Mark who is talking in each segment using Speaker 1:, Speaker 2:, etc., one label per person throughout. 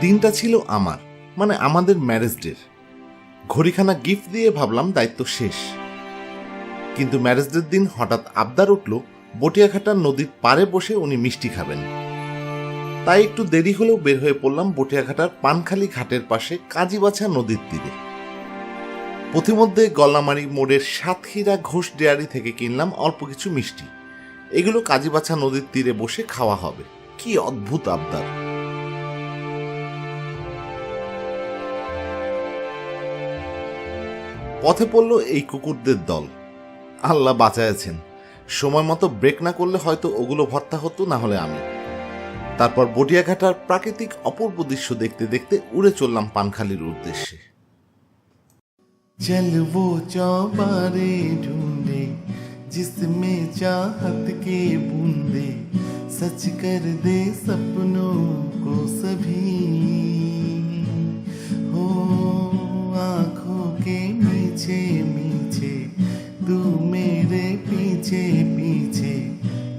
Speaker 1: দিনটা ছিল আমার মানে আমাদের ম্যারেজ ডের ঘড়িখানা গিফট দিয়ে ভাবলাম দায়িত্ব শেষ। কিন্তু ম্যারেজ ডের দিন হঠাৎ আবদার উঠল বটিয়াঘাটার নদীর পাড়ে বসে উনি মিষ্টি খাবেন। তাই একটু দেরি হলেও বের হয়ে পড়লাম বটিয়াঘাটার পানখালি ঘাটের পাশে কাজীবাছা নদীর তীরে। পথিমধ্যে গলামারি, মোড়ের সাতক্ষীরা ঘোষ ডেয়ারি থেকে কিনলাম অল্প কিছু মিষ্টি। এগুলো কাজীবাছা নদীর তীরে বসে খাওয়া হবে। কি অদ্ভুত আবদার! পথে পড়ল এই কুকুরদের দল আল্লাহ বাঁচাইছেন সময় মতো ব্রেক না করলে হয়তো ওগুলো ভর্তা হতো না হলে আমি তারপর বটিয়াঘাটার প্রাকৃতিক অপূর্ব দৃশ্য দেখতে দেখতে উড়ে চললাম পানখালির উদ্দেশ্যে
Speaker 2: चल वो चौबारे ढूंढे जिसमें चाहत के बूंदे सच कर दे सपनों को सभी हो आंखों के पीछे पीछे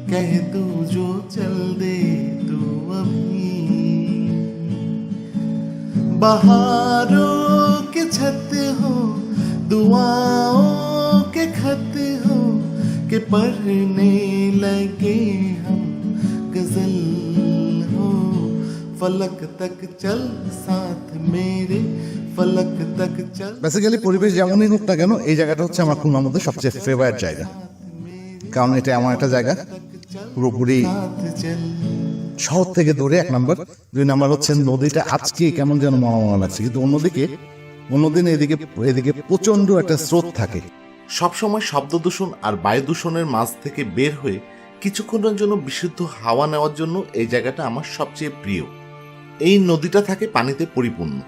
Speaker 2: कह तू जो चल दे तू अभी बहारों के छत हो दुआओं के खत हो कि पढ़ने लगे हम गजल हो फलक तक चल साथ मेरे फलक तक चल
Speaker 3: বেসিক্যালি পরিবেশ যেমনই হোক না কেন এই জায়গাটা হচ্ছে আমার খুলনার মধ্যে সবচেয়ে ফেভারিট জায়গা কারণ এটা এমন একটা জায়গা। পুরোপুরি শহর থেকে দূরে এক নম্বর। দুই নম্বর হচ্ছে নদীটা আজকে কেমন যেন মনে মনে লাগছে। কিন্তু অন্যদিকে, অন্যদিন এদিকে এদিকে প্রচণ্ড একটা স্রোত থাকে।
Speaker 1: সবসময় শব্দ দূষণ আর বায়ু দূষণের মাঝ থেকে বের হয়ে কিছুক্ষণের জন্য বিশুদ্ধ হাওয়া নেওয়ার জন্য এই জায়গাটা আমার সবচেয়ে প্রিয়। এই নদীটা থাকে পানিতে পরিপূর্ণ।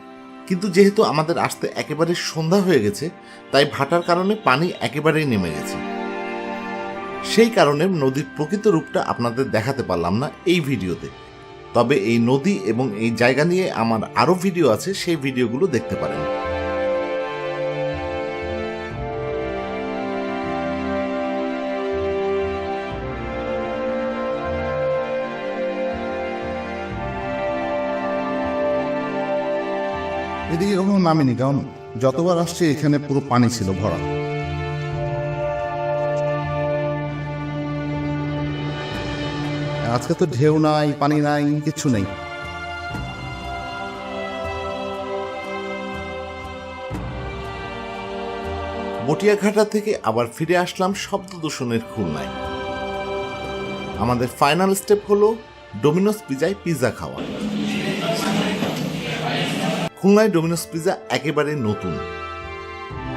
Speaker 1: কিন্তু যেহেতু আমাদের আসতে একেবারে সন্ধ্যা হয়ে গেছে, তাই ভাটার কারণে পানি একেবারেই নেমে গেছে। সেই কারণে নদীর প্রকৃত রূপটা আপনাদের দেখাতে পারলাম না এই ভিডিওতে। তবে এই নদী এবং এই জায়গা নিয়ে আমার আরও ভিডিও আছে, সেই ভিডিওগুলো দেখতে পারেন।
Speaker 3: এদিকে কখনো নামিনি কারণ যতবার আসছে এখানে পুরো পানি ছিল ভরা। আজকে তো ঢেউ নাই, পানি নাই কিছু নেই।
Speaker 1: মটিয়াঘাটা থেকে আবার ফিরে আসলাম শব্দ দূষণের খুলনায়। আমাদের ফাইনাল স্টেপ হলো ডোমিনোস পিজায় পিজা খাওয়া। খুলনায় ডোমিনোস পিজা একেবারে নতুন।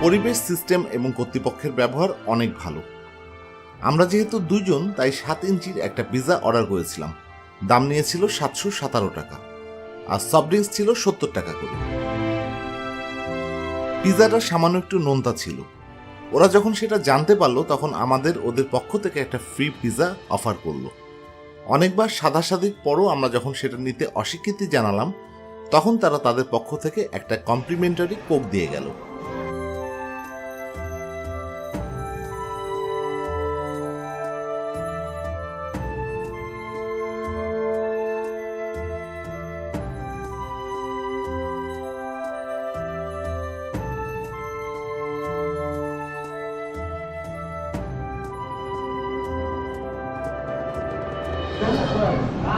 Speaker 1: পরিবেশ সিস্টেম এবং কর্তৃপক্ষের ব্যবহার অনেক ভালো। আমরা যেহেতু দুজন, তাই সাত ইঞ্চির একটা পিজা অর্ডার করেছিলাম। দাম নিয়েছিল সাতশো সাতারো টাকা। আর সফট ড্রিঙ্কস ছিল সত্তর টাকা করে। পিজাটা সামান্য একটু নোনতা ছিল। ওরা যখন সেটা জানতে পারল, তখন আমাদের ওদের পক্ষ থেকে একটা ফ্রি পিজা অফার করল। অনেকবার সাদাসাদির পরও আমরা যখন সেটা নিতে অস্বীকৃতি জানালাম, তখন তারা তাদের পক্ষ থেকে একটা কমপ্লিমেন্টারি কোক দিয়ে গেল।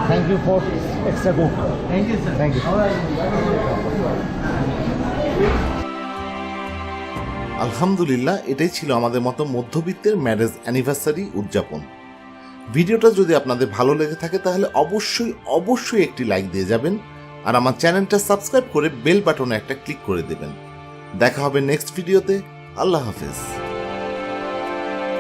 Speaker 4: Thank you for extra cook. Thank you, sir. Thank you.
Speaker 1: আলহামদুলিল্লাহ এটাই ছিল আমাদের মতো মধ্যবিত্তের ম্যারেজ অ্যানিভার্সারি উদযাপন ভিডিওটা যদি আপনাদের ভালো লেগে থাকে তাহলে অবশ্যই অবশ্যই একটি লাইক দিয়ে যাবেন আর আমার চ্যানেলটা সাবস্ক্রাইব করে বেল বাটনে একটা ক্লিক করে দেবেন দেখা হবে নেক্সট ভিডিওতে আল্লাহ হাফেজ